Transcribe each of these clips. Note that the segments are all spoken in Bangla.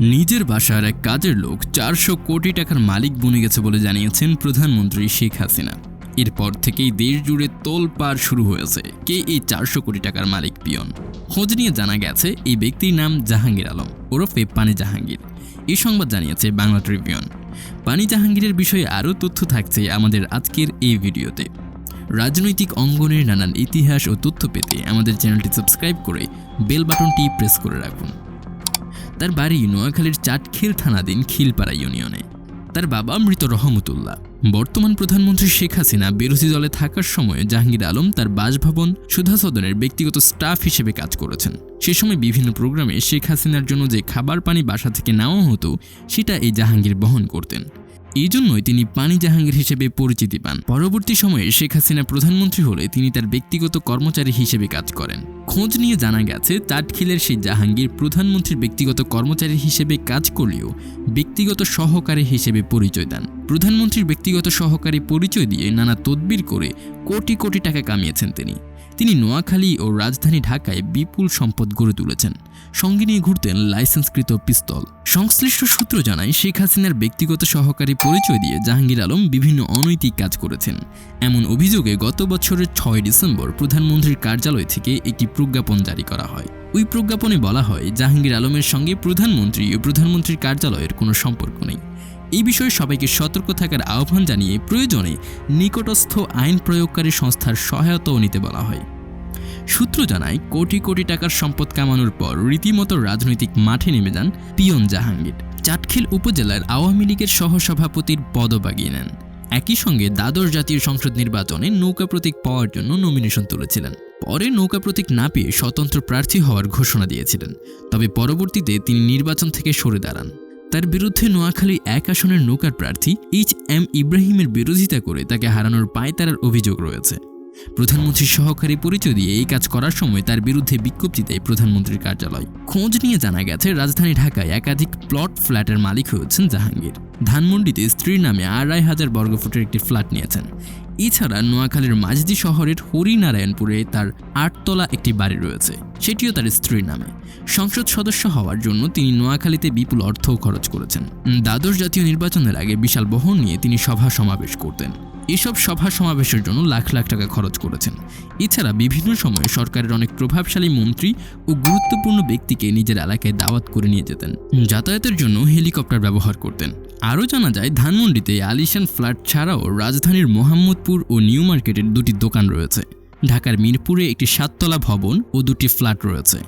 নিজের বাসার এক কাজের লোক চারশো কোটি টাকার মালিক বনে গেছে বলে জানিয়েছেন প্রধানমন্ত্রী শেখ হাসিনা। এরপর থেকেই দেশ জুড়ে তোলপাড় শুরু হয়েছে। কে এই চারশো কোটি টাকার মালিক পিয়ন? খোঁজ নিয়ে জানা গেছে, এই ব্যক্তির নাম জাহাঙ্গীর আলম, ওরফে পানি জাহাঙ্গীর। এই সংবাদ জানিয়েছে বাংলা ট্রিবিউন। পানি জাহাঙ্গীরের বিষয়ে আরও তথ্য থাকছে আমাদের আজকের এই ভিডিওতে। রাজনৈতিক অঙ্গনের নানান ইতিহাস ও তথ্য পেতে আমাদের চ্যানেলটি সাবস্ক্রাইব করে বেল বাটনটি প্রেস করে রাখুন। তার বাড়ি নোয়াখালীর চাটখিল থানাধীন খিলপাড়া ইউনিয়নে। তার বাবা মৃত রহমতুল্লাহ। বর্তমান প্রধানমন্ত্রী শেখ হাসিনা বিরোধী দলে থাকার সময় জাহাঙ্গীর আলম তার বাসভবন সুধা সদনের ব্যক্তিগত স্টাফ হিসেবে কাজ করেছেন। সে সময় বিভিন্ন প্রোগ্রামে শেখ হাসিনার জন্য যে খাবার পানি বাসা থেকে নেওয়া হতো, সেটা এই জাহাঙ্গীর বহন করতেন। এই জন্যই তিনি পানি জাহাঙ্গীর হিসেবে পরিচিতি পান। পরবর্তী সময়ে শেখ হাসিনা প্রধানমন্ত্রী হলে তিনি তার ব্যক্তিগত কর্মচারী হিসেবে কাজ করেন। খোঁজ নিয়ে জানা গেছে চাটখিলের সেই জাহাঙ্গীর প্রধানমন্ত্রীর ব্যক্তিগত কর্মচারী হিসেবে কাজ করলেও ব্যক্তিগত সহকারী হিসেবে পরিচয় দেন। প্রধানমন্ত্রীর ব্যক্তিগত সহকারী পরিচয় দিয়ে নানা তদবির করে কোটি কোটি টাকা কামিয়েছেন তিনি। তিনি নোয়াখালী ও রাজধানী ঢাকায় বিপুল সম্পদ গড়ে তুলেছেন। সঙ্গে নিয়ে ঘুরতেন লাইসেন্সকৃত পিস্তল। সংশ্লিষ্ট সূত্র জানায়, শেখ হাসিনার ব্যক্তিগত সহকারী পরিচয় দিয়ে জাহাঙ্গীর আলম বিভিন্ন অনৈতিক কাজ করেছেন। এমন অভিযোগে গত বছরের ছয় ডিসেম্বর প্রধানমন্ত্রীর কার্যালয় থেকে একটি প্রজ্ঞাপন জারি করা হয়। ওই প্রজ্ঞাপনে বলা হয়, জাহাঙ্গীর আলমের সঙ্গে প্রধানমন্ত্রী ও প্রধানমন্ত্রীর কার্যালয়ের কোনো সম্পর্ক নেই। এই বিষয়ে সবাইকে সতর্ক থাকার আহ্বান জানিয়ে প্রয়োজনে নিকটস্থ আইন প্রয়োগকারী সংস্থার সহায়তাও নিতে বলা হয়। সূত্র জানায়, কোটি কোটি টাকার সম্পদ কামানোর পর রীতিমতো রাজনৈতিক মাঠে নেমে যান পিয়ন জাহাঙ্গীর। চাটখিল উপজেলার আওয়ামী লীগের সহসভাপতির পদও বাগিয়ে নেন। একই সঙ্গে দ্বাদশ জাতীয় সংসদ নির্বাচনে নৌকা প্রতীক পাওয়ার জন্য নমিনেশন তুলেছিলেন। পরে নৌকা প্রতীক না পেয়ে স্বতন্ত্র প্রার্থী হওয়ার ঘোষণা দিয়েছিলেন। তবে পরবর্তীতে তিনি নির্বাচন থেকে সরে দাঁড়ান। তার বিরুদ্ধে নোয়াখালী এক আসনের নৌকার প্রার্থী এইচ এম ইব্রাহিমের বিরোধিতা করে তাকে হারানোর পায়তারার অভিযোগ রয়েছে। প্রধানমন্ত্রীর সহকারী পরিচয় দিয়ে এই কাজ করার সময় তার বিরুদ্ধে বিজ্ঞপ্তি দেয় প্রধানমন্ত্রীর কার্যালয়। খোঁজ নিয়ে জানা গেছে, রাজধানী ঢাকায় একাধিক প্লট ফ্ল্যাটের মালিক হয়েছেন জাহাঙ্গীর। ধানমন্ডিতে স্ত্রীর নামে আড়াই হাজার বর্গফুটের একটি ফ্ল্যাট নিয়েছেন। এছাড়া নোয়াখালীর মাঝদি শহরের হরিনারায়ণপুরে তার আটতলা একটি বাড়ি রয়েছে, সেটিও তার স্ত্রীর নামে। সংসদ সদস্য হওয়ার জন্য তিনি নোয়াখালীতে বিপুল অর্থও খরচ করেছেন। দ্বাদশ জাতীয় নির্বাচনের আগে বিশাল বহন নিয়ে তিনি সভা সমাবেশ করতেন। এসব সভা সমাবেশের জন্য লাখ লাখ টাকা খরচ করেছেন। এছাড়া বিভিন্ন সময়ে সরকারের অনেক প্রভাবশালী মন্ত্রী ও গুরুত্বপূর্ণ ব্যক্তিকে নিজের এলাকায় দাওয়াত করে নিয়ে যেতেন। যাতায়াতের জন্য হেলিকপ্টার ব্যবহার করতেন। আরও জানা যায়, ধানমন্ডিতে আলিশান ফ্ল্যাট ছাড়াও রাজধানীর মোহাম্মদপুর ও নিউ মার্কেটের দুটি দোকান রয়েছে। ঢাকার মিরপুরে একটি সাততলা ভবন ও দুটি ফ্ল্যাট রয়েছে।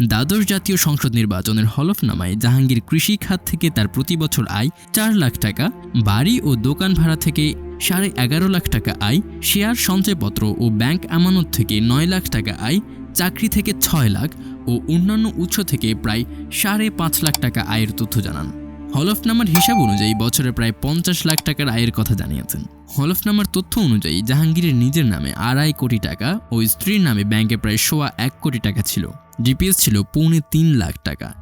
দ্বাদশ জাতীয় সংসদ নির্বাচনের হলফনামায় জাহাঙ্গীর কৃষি খাত থেকে তার প্রতি বছর আয় চার লাখ টাকা, বাড়ি ও দোকান ভাড়া থেকে সাড়ে এগারো লাখ টাকা আয়, শেয়ার সঞ্চয়পত্র ও ব্যাংক আমানত থেকে নয় লাখ টাকা আয়, চাকরি থেকে ছয় লাখ ও অন্যান্য উৎস থেকে প্রায় সাড়ে পাঁচ লাখ টাকা আয়ের তথ্য জানান। হলফনামার হিসাব অনুযায়ী বছরে প্রায় পঞ্চাশ লাখ টাকার আয়ের কথা জানিয়েছেন। হলফনামার তথ্য অনুযায়ী জাহাঙ্গীরের নিজের নামে আড়াই কোটি টাকা ও স্ত্রীর নামে ব্যাংকে প্রায় সোয়া এক কোটি টাকা ছিল। ডিপিএস ছিল পৌনে তিন লাখ টাকা।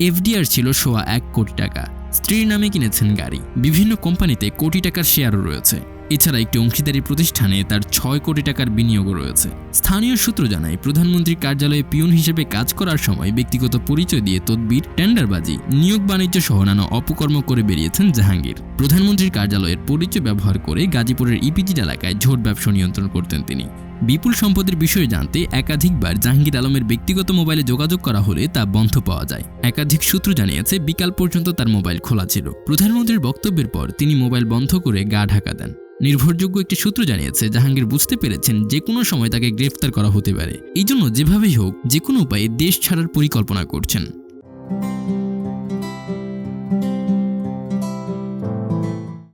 এফডিআর ছিল সোয়া এক কোটি টাকা। স্ত্রীর নামে কিনেছেন গাড়ি। বিভিন্ন কোম্পানিতে কোটি টাকার শেয়ারও রয়েছে। এছাড়া একটি অংশীদারি প্রতিষ্ঠানে তার ছয় কোটি টাকার বিনিয়োগও রয়েছে। স্থানীয় সূত্র জানায়, প্রধানমন্ত্রীর কার্যালয়ে পিয়ন হিসেবে কাজ করার সময় ব্যক্তিগত পরিচয় দিয়ে তদবির, টেন্ডারবাজি, নিয়োগ বাণিজ্য সহ নানা অপকর্ম করে বেরিয়েছেন জাহাঙ্গীর। প্রধানমন্ত্রীর কার্যালয়ের পরিচয় ব্যবহার করে গাজীপুরের ইপিজি এলাকায় ঝোট ব্যবসা নিয়ন্ত্রণ করতেন তিনি। বিপুল সম্পদের বিষয়ে জানতে একাধিকবার জাহাঙ্গীর আলমের ব্যক্তিগত মোবাইলে যোগাযোগ করা হলে তা বন্ধ পাওয়া যায়। একাধিক সূত্র জানিয়েছে, বিকাল পর্যন্ত তার মোবাইল খোলা ছিল। প্রধানমন্ত্রীর বক্তব্যের পর তিনি মোবাইল বন্ধ করে গা ঢাকা দেন। নির্ভরযোগ্য একটি সূত্র জানিয়েছে, জাহাঙ্গীর বুঝতে পেরেছেন যে কোনো সময় তাকে গ্রেফতার করা হতে পারে। এই জন্য যেভাবেই হোক, যে কোনো উপায়ে দেশ ছাড়ার পরিকল্পনা করছেন।